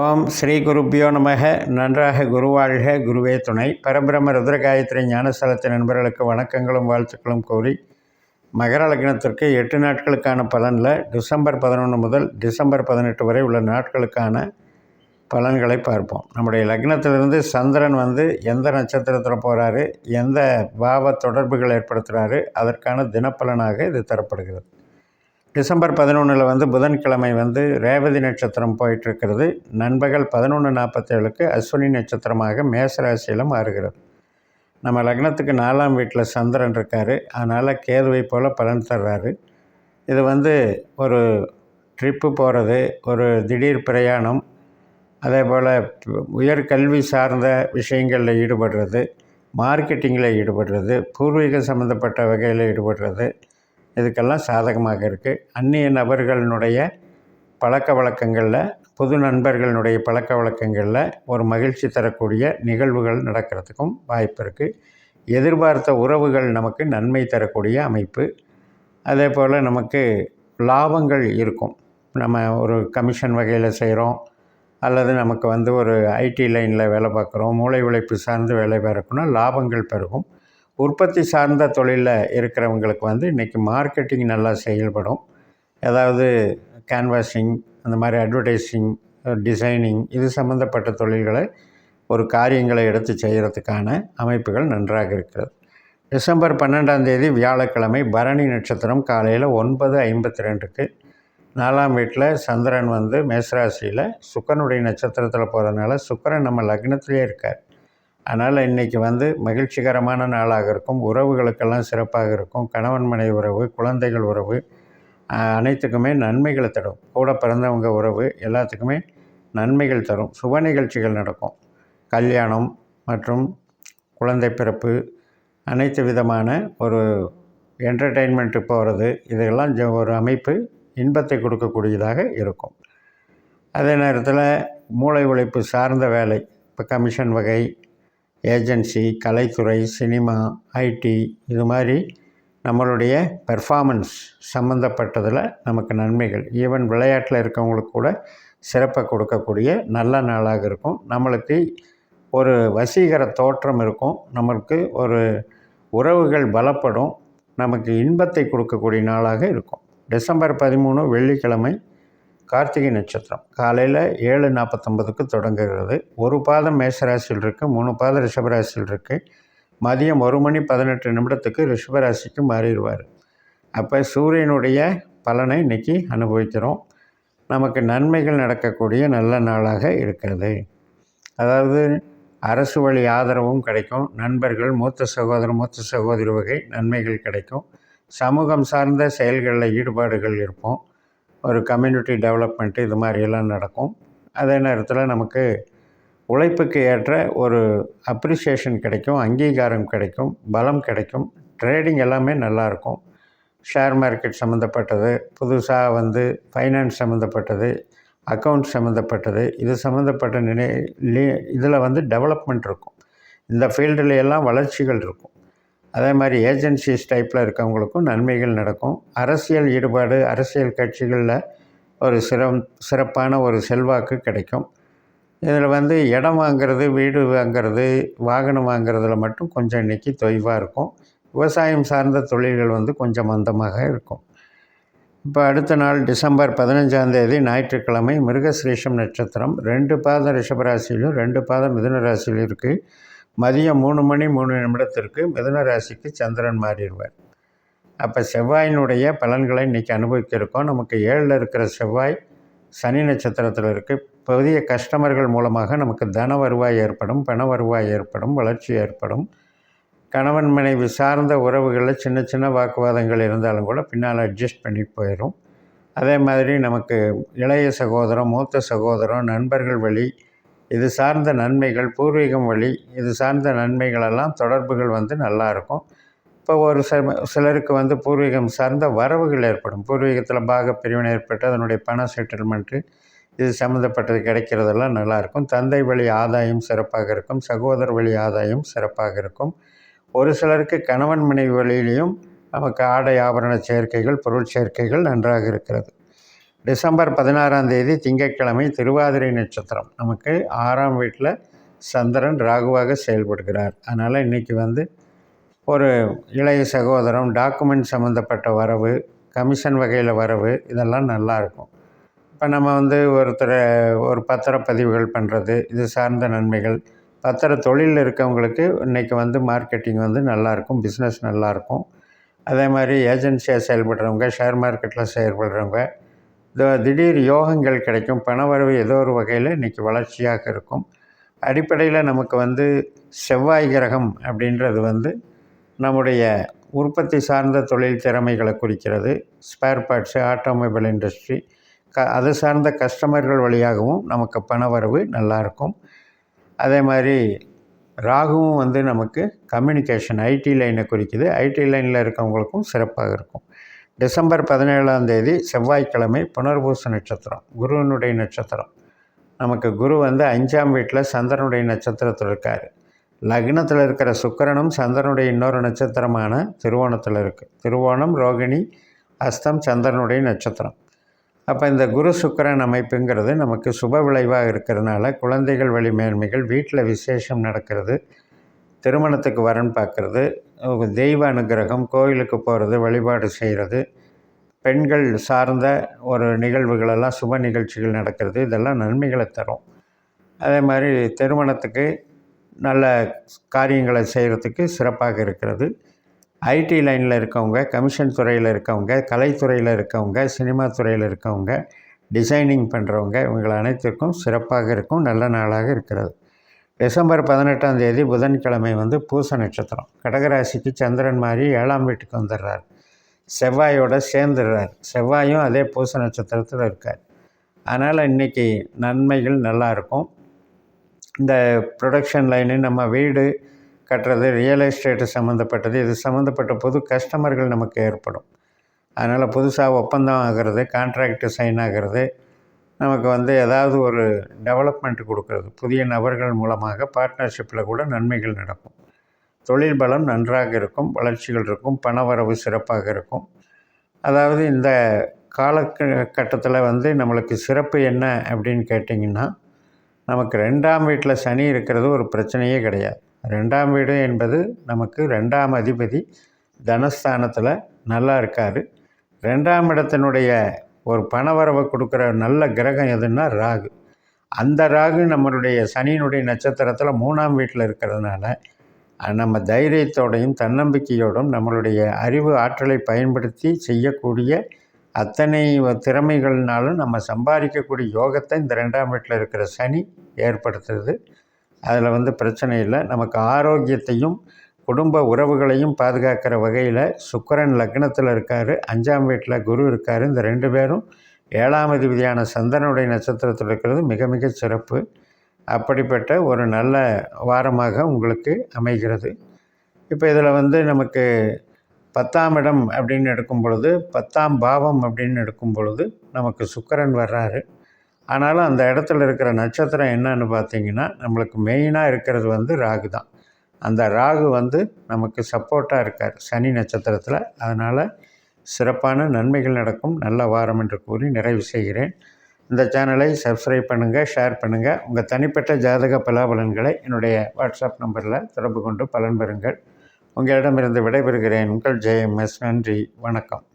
ஓம் ஸ்ரீ குருப்பியோ நமக. நன்றாக குருவாழ்க குருவே துணை. பரபிரம ருத்ரகாயத்ரி ஞானஸ்தலத்தின் நண்பர்களுக்கு வணக்கங்களும் வாழ்த்துக்களும் கூறி மகர லக்னத்திற்கு எட்டு நாட்களுக்கான பலனில் டிசம்பர் பதினொன்று முதல் டிசம்பர் பதினெட்டு வரை உள்ள நாட்களுக்கான பலன்களை பார்ப்போம். நம்முடைய லக்னத்திலிருந்து சந்திரன் வந்து எந்த நட்சத்திரத்தில் போகிறாரு எந்த பாவ தொடர்புகள் ஏற்படுத்துகிறாரு அதற்கான தினப்பலனாக இது தரப்படுகிறது. டிசம்பர் பதினொன்றில் வந்து புதன்கிழமை வந்து ரேவதி நட்சத்திரம் போயிட்டுருக்கிறது. நண்பகல் பதினொன்று நாற்பத்தேழுக்கு அஸ்வினி நட்சத்திரமாக மேசராசியில் மாறுகிறது. நம்ம லக்னத்துக்கு நாலாம் வீட்டில் சந்திரன் இருக்கார். அதனால் கேதுவை போல் பலன் தர்றாரு. இது வந்து ஒரு ட்ரிப்பு போகிறது ஒரு திடீர் பிரயாணம் அதே போல் உயர்கல்வி சார்ந்த விஷயங்களில் ஈடுபடுறது மார்க்கெட்டிங்கில் ஈடுபடுறது பூர்வீகம் சம்மந்தப்பட்ட வகையில் ஈடுபடுறது இதுக்கெல்லாம் சாதகமாக இருக்குது அந்நிய நபர்களினுடைய பழக்க வழக்கங்களில் புது நண்பர்களினுடைய பழக்க வழக்கங்களில் ஒரு மகிழ்ச்சி தரக்கூடிய நிகழ்வுகள் நடக்கிறதுக்கும் வாய்ப்பு இருக்குது எதிர்பார்த்த உறவுகள் நமக்கு நன்மை தரக்கூடிய அமைப்பு. அதே போல் நமக்கு லாபங்கள் இருக்கும். நம்ம ஒரு கமிஷன் வகையில் செய்கிறோம் அல்லது நமக்கு வந்து ஒரு ஐடி லைனில் வேலை பார்க்குறோம். மூளை உழைப்பு சார்ந்து வேலை பார்க்கணும்னா லாபங்கள் பெருகும். உற்பத்தி சார்ந்த தொழிலில் இருக்கிறவங்களுக்கு வந்து இன்றைக்கி மார்க்கெட்டிங் நல்லா செயல்படும். ஏதாவது கேன்வாஸிங் அந்த மாதிரி அட்வர்டைஸிங் டிசைனிங் இது சம்மந்தப்பட்ட தொழில்களை ஒரு காரியங்களை எடுத்து செய்கிறதுக்கான அமைப்புகள் நன்றாக இருக்கிறது. டிசம்பர் பன்னெண்டாம் தேதி வியாழக்கிழமை பரணி நட்சத்திரம் காலையில் ஒன்பது ஐம்பத்தி ரெண்டுக்கு நாலாம் வீட்டில் சந்திரன் வந்து மேசராசியில் சுக்கரனுடைய நட்சத்திரத்தில் போகிறதுனால சுக்கரன் நம்ம லக்னத்திலே இருக்கார். அதனால் இன்றைக்கி வந்து மகிழ்ச்சிகரமான நாளாக இருக்கும். உறவுகளுக்கெல்லாம் சிறப்பாக இருக்கும். கணவன் மனைவி உறவு குழந்தைகள் உறவு அனைத்துக்குமே நன்மைகளை தரும். கூட பிறந்தவங்க உறவு எல்லாத்துக்குமே நன்மைகள் தரும். சுப நிகழ்ச்சிகள் நடக்கும். கல்யாணம் மற்றும் குழந்தை பிறப்பு அனைத்து விதமான ஒரு என்டர்டெயின்மெண்ட்டு போகிறது இதெல்லாம் ஒரு அமைப்பு இன்பத்தை கொடுக்கக்கூடியதாக இருக்கும். அதே நேரத்தில் மூளை உழைப்பு சார்ந்த வேலை இப்போ கமிஷன் வகை ஏஜென்சி கலைத்துறை சினிமா ஐடி இது மாதிரி நம்மளுடைய பெர்ஃபார்மன்ஸ் சம்மந்தப்பட்டதில் நமக்கு நன்மைகள். ஈவன் விளையாட்டில் இருக்கவங்களுக்கு கூட சிறப்பை கொடுக்கக்கூடிய நல்ல நாளாக இருக்கும். நம்மளுக்கு ஒரு வசீகர தோற்றம் இருக்கும். நம்மளுக்கு ஒரு உறவுகள் பலப்படும். நமக்கு இன்பத்தை கொடுக்கக்கூடிய நாளாக இருக்கும். டிசம்பர் பதிமூணு வெள்ளிக்கிழமை கார்த்திகை நட்சத்திரம். காலையில் ஏழு நாற்பத்தொம்பதுக்கு தொடங்குகிறது. ஒரு பாதம் மேஷராசியில் இருக்குது மூணு பாதம் ரிஷபராசியில் இருக்குது மதியம் ஒரு மணி பதினெட்டு நிமிடத்துக்கு ரிஷபராசிக்கு மாறிடுவார். அப்போ சூரியனுடைய பலனை இன்றைக்கி அனுபவிக்கிறோம். நமக்கு நன்மைகள் நடக்கக்கூடிய நல்ல நாளாக இருக்கிறது. அதாவது அரசு வழி ஆதரவும் கிடைக்கும். நண்பர்கள் மூத்த சகோதரர் மூத்த சகோதரி வகை நன்மைகள் கிடைக்கும். சமூகம் சார்ந்த செயல்களில் ஈடுபாடுகள் இருப்போம். ஒரு கம்யூனிட்டி டெவலப்மெண்ட்டு இது மாதிரியெல்லாம் நடக்கும். அதே நேரத்தில் நமக்கு உழைப்புக்கு ஏற்ற ஒரு அப்ரிசியேஷன் கிடைக்கும் அங்கீகாரம் கிடைக்கும் பலம் கிடைக்கும் ட்ரேடிங் எல்லாமே நல்லாயிருக்கும் ஷேர் மார்க்கெட் சம்மந்தப்பட்டது புதுசாக வந்து ஃபைனான்ஸ் சம்மந்தப்பட்டது அக்கௌண்ட் சம்மந்தப்பட்டது இது சம்மந்தப்பட்ட நினை இதில் வந்து டெவலப்மெண்ட் இருக்கும். இந்த ஃபீல்டில் எல்லாம் வளர்ச்சிகள் இருக்கும். அதே மாதிரி ஏஜென்சிஸ் டைப்பில் இருக்கவங்களுக்கும் நன்மைகள் நடக்கும். அரசியல் ஈடுபாடு அரசியல் கட்சிகளில் ஒரு சிறம் சிறப்பான ஒரு செல்வாக்கு கிடைக்கும். இதில் வந்து இடம் வாங்கிறது வீடு வாங்கிறது வாகனம் வாங்கிறதுல மட்டும் கொஞ்சம் இன்றைக்கி தொய்வாக இருக்கும். விவசாயம் சார்ந்த தொழில்கள் வந்து கொஞ்சம் மந்தமாக இருக்கும். இப்போ அடுத்த நாள் டிசம்பர் பதினஞ்சாந்தேதி ஞாயிற்றுக்கிழமை மிருகஸ்ரீஷம் நட்சத்திரம். ரெண்டு பாதம் ரிஷபராசியிலும் ரெண்டு பாதம் மிதுன ராசியிலும் இருக்குது மதியம் மூணு மணி மூணு நிமிடத்திற்கு மிதுன ராசிக்கு சந்திரன் மாறிடுவார். அப்போ செவ்வாயினுடைய பலன்களை இன்றைக்கி அனுபவிக்க இருக்கோம் நமக்கு ஏழில் இருக்கிற செவ்வாய் சனி நட்சத்திரத்தில் இருக்குது புதிய கஸ்டமர்கள் மூலமாக நமக்கு தன வருவாய் ஏற்படும் பண வருவாய் ஏற்படும் வளர்ச்சி ஏற்படும். கணவன் மனைவி சார்ந்த உறவுகளில் சின்ன சின்ன வாக்குவாதங்கள் இருந்தாலும் கூட பின்னால் அட்ஜஸ்ட் பண்ணி போயிடும் அதே மாதிரி நமக்கு இளைய சகோதரம் மூத்த சகோதரம் நண்பர்கள் வழி இது சார்ந்த நன்மைகள் பூர்வீகம் வழி இது சார்ந்த நன்மைகளெல்லாம் தொடர்புகள் வந்து நல்லாயிருக்கும் இப்போ ஒரு சில சிலருக்கு வந்து பூர்வீகம் சார்ந்த வரவுகள் ஏற்படும். பூர்வீகத்தில் பாக பிரிவினை ஏற்பட்டு அதனுடைய பண செட்டில்மெண்ட்டு இது சம்மந்தப்பட்டது கிடைக்கிறதெல்லாம் நல்லாயிருக்கும் தந்தை வழி ஆதாயம் சிறப்பாக இருக்கும். சகோதர வழி ஆதாயம் சிறப்பாக இருக்கும். ஒரு சிலருக்கு கணவன் மனைவி வழியிலையும் நமக்கு ஆடை ஆபரண சேர்க்கைகள் பொருள் சேர்க்கைகள் நன்றாக இருக்கிறது. டிசம்பர் பதினாறாம் தேதி திங்கட்கிழமை திருவாதிரை நட்சத்திரம். நமக்கு ஆறாம் வீட்டில் சந்திரன் ராகுவாக செயல்படுகிறார். அதனால் இன்றைக்கி வந்து ஒரு இளைய சகோதரம் டாக்குமெண்ட் சம்மந்தப்பட்ட வரவு கமிஷன் வகையில் வரவு இதெல்லாம் நல்லாயிருக்கும் இப்போ நம்ம வந்து ஒருத்தரை ஒரு பத்திரப்பதிவுகள் பண்ணுறது இது சார்ந்த நன்மைகள் பத்திர தொழிலில் இருக்கவங்களுக்கு இன்றைக்கி வந்து மார்க்கெட்டிங் வந்து நல்லாயிருக்கும் பிஸ்னஸ் நல்லாயிருக்கும் அதே மாதிரி ஏஜென்சியாக செயல்படுறவங்க ஷேர் மார்க்கெட்டில் செயல்படுறவங்க திடீர் யோகங்கள் கிடைக்கும் பணவரவு ஏதோ ஒரு வகையில் இன்றைக்கி வளர்ச்சியாக இருக்கும். அடிப்படையில் நமக்கு வந்து செவ்வாய் கிரகம் அப்படின்றது வந்து நம்முடைய உற்பத்தி சார்ந்த தொழில் திறமைகளை குறிக்கிறது. ஸ்பேர் பார்ட்ஸு ஆட்டோமொபைல் இண்டஸ்ட்ரி க அது சார்ந்த கஸ்டமர்கள் வழியாகவும் நமக்கு பணவரவு நல்லாயிருக்கும் அதே மாதிரி ராகுவும் வந்து நமக்கு கம்யூனிகேஷன் ஐடி லைனை குறிக்குது. ஐடி லைனில் இருக்கவங்களுக்கும் சிறப்பாக இருக்கும். டிசம்பர் பதினேழாம் தேதி செவ்வாய்க்கிழமை புனர்பூச நட்சத்திரம் குருவினுடைய நட்சத்திரம். நமக்கு குரு வந்து அஞ்சாம் வீட்டில் சந்திரனுடைய நட்சத்திரத்தில் இருக்கார். லக்னத்தில் இருக்கிற சுக்கரனும் சந்திரனுடைய இன்னொரு நட்சத்திரமான திருவோணத்தில் இருக்குது திருவோணம் ரோகிணி அஸ்தம் சந்திரனுடைய நட்சத்திரம். அப்போ இந்த குரு சுக்கரன் அமைப்புங்கிறது நமக்கு சுப விளைவாக இருக்கிறதுனால குழந்தைகள் வழி மேன்மைகள் வீட்டில் விசேஷம் நடக்கிறது திருமணத்துக்கு வரன் பார்க்குறது தெய்வ அனுகிரகம் கோயிலுக்கு போகிறது வழிபாடு செய்கிறது பெண்கள் சார்ந்த ஒரு நிகழ்வுகளெல்லாம் சுப நிகழ்ச்சிகள் நடக்கிறது இதெல்லாம் நன்மைகளை தரும். அதே மாதிரி திருமணத்துக்கு நல்ல காரியங்களை செய்கிறதுக்கு சிறப்பாக இருக்கிறது. ஐடி லைனில் இருக்கவங்க கமிஷன் துறையில் இருக்கவங்க கலைத்துறையில் இருக்கவங்க சினிமா துறையில் இருக்கவங்க டிசைனிங் பண்ணுறவங்க இவங்களை அனைத்திற்கும் சிறப்பாக இருக்கும் நல்ல நாளாக இருக்கிறது. டிசம்பர் பதினெட்டாம் தேதி புதன்கிழமை வந்து பூச நட்சத்திரம். கடகராசிக்கு சந்திரன் மாதிரி ஏழாம் வீட்டுக்கு வந்துடுறார். செவ்வாயோட சேர்ந்துடுறார். செவ்வாயும் அதே பூச நட்சத்திரத்தில் இருக்கார். அதனால் இன்றைக்கி நன்மைகள் நல்லாயிருக்கும் இந்த ப்ரொடக்ஷன் லைனு நம்ம வீடு கட்டுறது ரியல் எஸ்டேட்டு சம்மந்தப்பட்டது இது சம்மந்தப்பட்ட புது கஸ்டமர்கள் நமக்கு ஏற்படும். அதனால் புதுசாக ஒப்பந்தம் ஆகிறது கான்ட்ராக்டு சைன் ஆகிறது நமக்கு வந்து ஏதாவது ஒரு டெவலப்மெண்ட் கொடுக்கறது. புதிய நபர்கள் மூலமாக பார்ட்னர்ஷிப்பில் கூட நன்மைகள் நடக்கும். தொழில் பலம் நன்றாக இருக்கும் வளர்ச்சிகள் இருக்கும் பணவரவு சிறப்பாக இருக்கும். அதாவது இந்த கால கட்டத்தில் வந்து நம்மளுக்கு சிறப்பு என்ன அப்படின்னு கேட்டிங்கன்னா நமக்கு ரெண்டாம் வீட்டில் சனி இருக்கிறது ஒரு பிரச்சனையே கிடையாது. ரெண்டாம் வீடு என்பது நமக்கு ரெண்டாம் அதிபதி தனஸ்தானத்தில் நல்லா இருக்கார். ரெண்டாம் இடத்தினுடைய ஒரு பணவரவை கொடுக்குற நல்ல கிரகம் எதுன்னா ராகு. அந்த ராகு நம்மளுடைய சனியினுடைய நட்சத்திரத்தில் மூணாம் வீட்டில் இருக்கிறதுனால நம்ம தைரியத்தோடையும் தன்னம்பிக்கையோடும் நம்மளுடைய அறிவு ஆற்றலை பயன்படுத்தி செய்யக்கூடிய அத்தனை திறமைகள்னாலும் நம்ம சம்பாதிக்கக்கூடிய யோகத்தை இந்த ரெண்டாம் வீட்டில் இருக்கிற சனி ஏற்படுத்துறது அதில் வந்து பிரச்சனை இல்லை. நமக்கு ஆரோக்கியத்தையும் குடும்ப உறவுகளையும் பாதுகாக்கிற வகையில் சுக்கரன் லக்னத்தில் இருக்கார் அஞ்சாம் வீட்டில் குரு இருக்கார். இந்த ரெண்டு பேரும் ஏழாம் அதிபதியான சந்தனுடைய நட்சத்திரத்தில் இருக்கிறது மிக மிக சிறப்பு. அப்படிப்பட்ட ஒரு நல்ல வாரமாக உங்களுக்கு அமைகிறது. இப்போ இதில் வந்து நமக்கு பத்தாம் இடம் அப்படின்னு எடுக்கும் பொழுது பத்தாம் பாவம் அப்படின்னு எடுக்கும் பொழுது நமக்கு சுக்கரன் வர்றாரு. ஆனாலும் அந்த இடத்துல இருக்கிற நட்சத்திரம் என்னன்னு பார்த்தீங்கன்னா நம்மளுக்கு மெயினாக இருக்கிறது வந்து ராகு தான். அந்த ராகு வந்து நமக்கு சப்போர்ட்டாக இருக்கார் சனி நட்சத்திரத்தில். அதனால் சிறப்பான நன்மைகள் நடக்கும். நல்ல வாரம் என்று கூறி நிறைவு செய்கிறேன். இந்த சேனலை சப்ஸ்கிரைப் பண்ணுங்கள் ஷேர் பண்ணுங்கள் உங்கள் தனிப்பட்ட ஜாதக பலாபலன்களை என்னுடைய வாட்ஸ்அப் நம்பரில் தொடர்பு கொண்டு பலன் பெறுங்கள். உங்களிடமிருந்து விடைபெறுகிறேன். உங்கள் ஜெயம் எஸ். நன்றி. வணக்கம்.